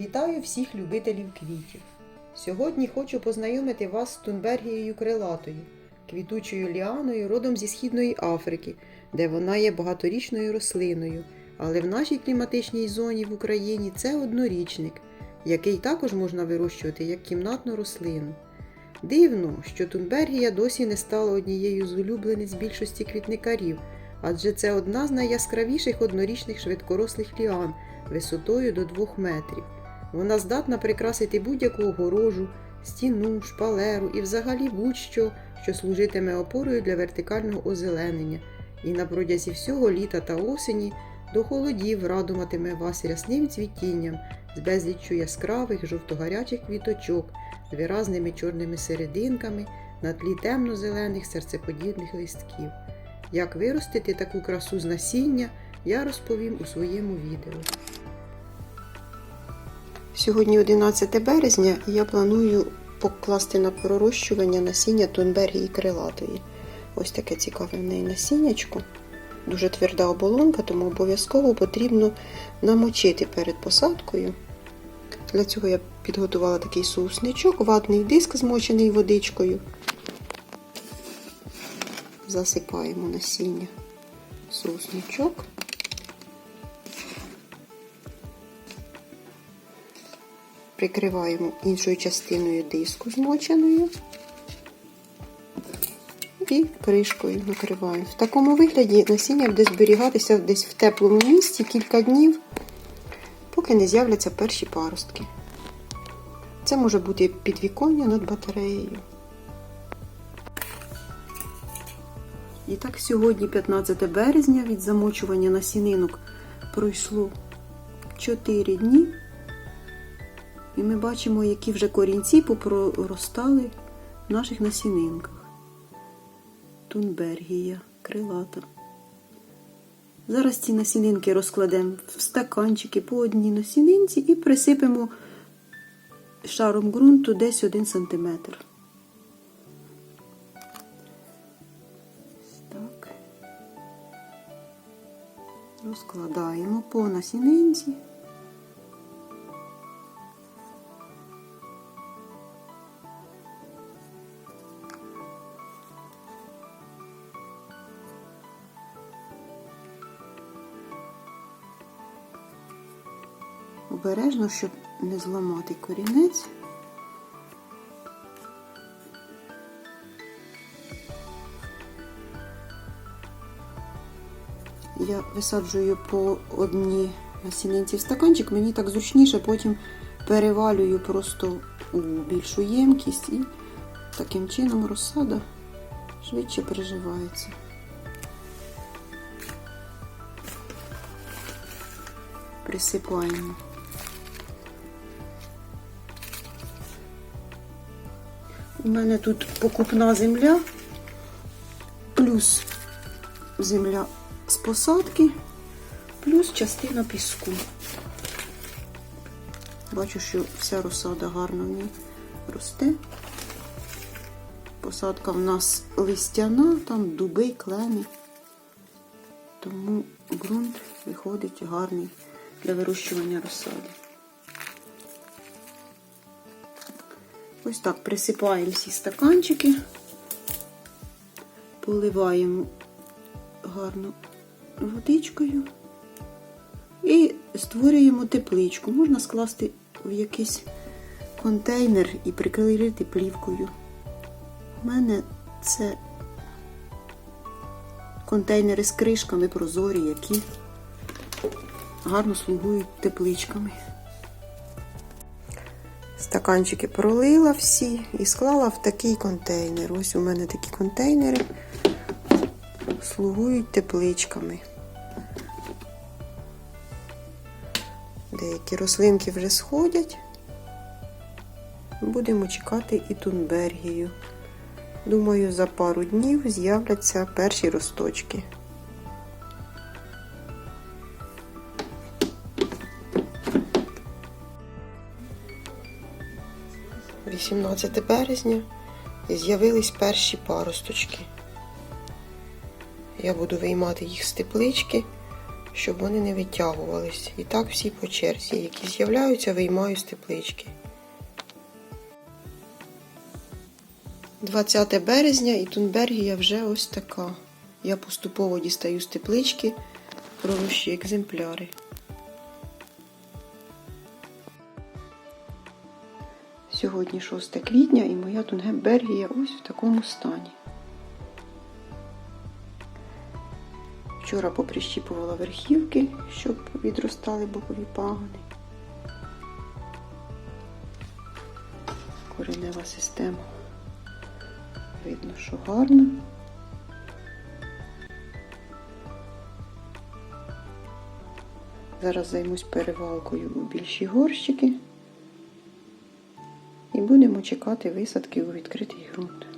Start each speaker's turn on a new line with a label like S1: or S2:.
S1: Вітаю всіх любителів квітів. Сьогодні хочу познайомити вас з тунбергією крилатою, квітучою ліаною родом зі Східної Африки, де вона є багаторічною рослиною, але в нашій кліматичній зоні в Україні це однорічник, який також можна вирощувати як кімнатну рослину. Дивно, що тунбергія досі не стала однією з улюблениць більшості квітникарів, адже це одна з найяскравіших однорічних швидкорослих ліан висотою до 2 метрів. Вона здатна прикрасити будь-яку огорожу, стіну, шпалеру і взагалі будь-що, що служитиме опорою для вертикального озеленення, і на протязі всього літа та осені до холодів радуватиме вас рясним цвітінням з безліччю яскравих жовтогарячих квіточок з виразними чорними серединками на тлі темно-зелених серцеподібних листків. Як виростити таку красу з насіння, я розповім у своєму відео. Сьогодні 11 березня і я планую покласти на пророщування насіння тунбергії крилатої. Ось таке цікаве в неї насіннячко. Дуже тверда оболонка, тому обов'язково потрібно намочити перед посадкою. Для цього я підготувала такий соусничок, ватний диск змочений водичкою. Засипаємо насіння в Прикриваємо іншою частиною диску змоченою і кришкою накриваємо. В такому вигляді насіння буде зберігатися десь в теплому місці кілька днів, поки не з'являться перші паростки. Це може бути підвіконня над батареєю. І так, сьогодні, 15 березня, від замочування насінинок пройшло 4 дні. І ми бачимо, які вже корінці попроростали в наших насінинках. Тунбергія, крилата. Зараз ці насінинки розкладемо в стаканчики по одній насінинці і присипемо шаром ґрунту десь 1 см. Так. Розкладаємо по насінинці. Обережно, щоб не зламати корінець. Я висаджую по одній насінинці в стаканчик, мені так зручніше, потім перевалюю просто у більшу ємкість і таким чином розсада швидше переживається. Присипаємо. У мене тут покупна земля, плюс земля з посадки, плюс частина піску. Бачу, що вся розсада гарно в ній росте. Посадка в нас листяна, там дуби, клени, тому ґрунт виходить гарний для вирощування розсади. Ось так присипаємо всі стаканчики, поливаємо гарно водичкою і створюємо тепличку. Можна скласти в якийсь контейнер і прикрити плівкою. У мене це контейнери з кришками прозорі, які гарно слугують тепличками. Стаканчики пролила всі і склала в такий контейнер. Ось у мене такі контейнери слугують тепличками. Деякі рослинки вже сходять. Будемо чекати і тунбергію. Думаю, за пару днів з'являться перші росточки. 18 березня з'явились перші паросточки. Я буду виймати їх з теплички, щоб вони не витягувались. І так всі по черзі, які з'являються, виймаю з теплички. 20 березня і Тунбергія вже ось така. Я поступово дістаю з теплички пророщі екземпляри. Сьогодні 6 квітня і моя Тунгенбергія ось в такому стані. Вчора поприщіпувала верхівки, щоб відростали бокові пагони. Коренева система. Видно, що гарно. Зараз займусь перевалкою у більші горщики і будемо чекати висадки у відкритий ґрунт.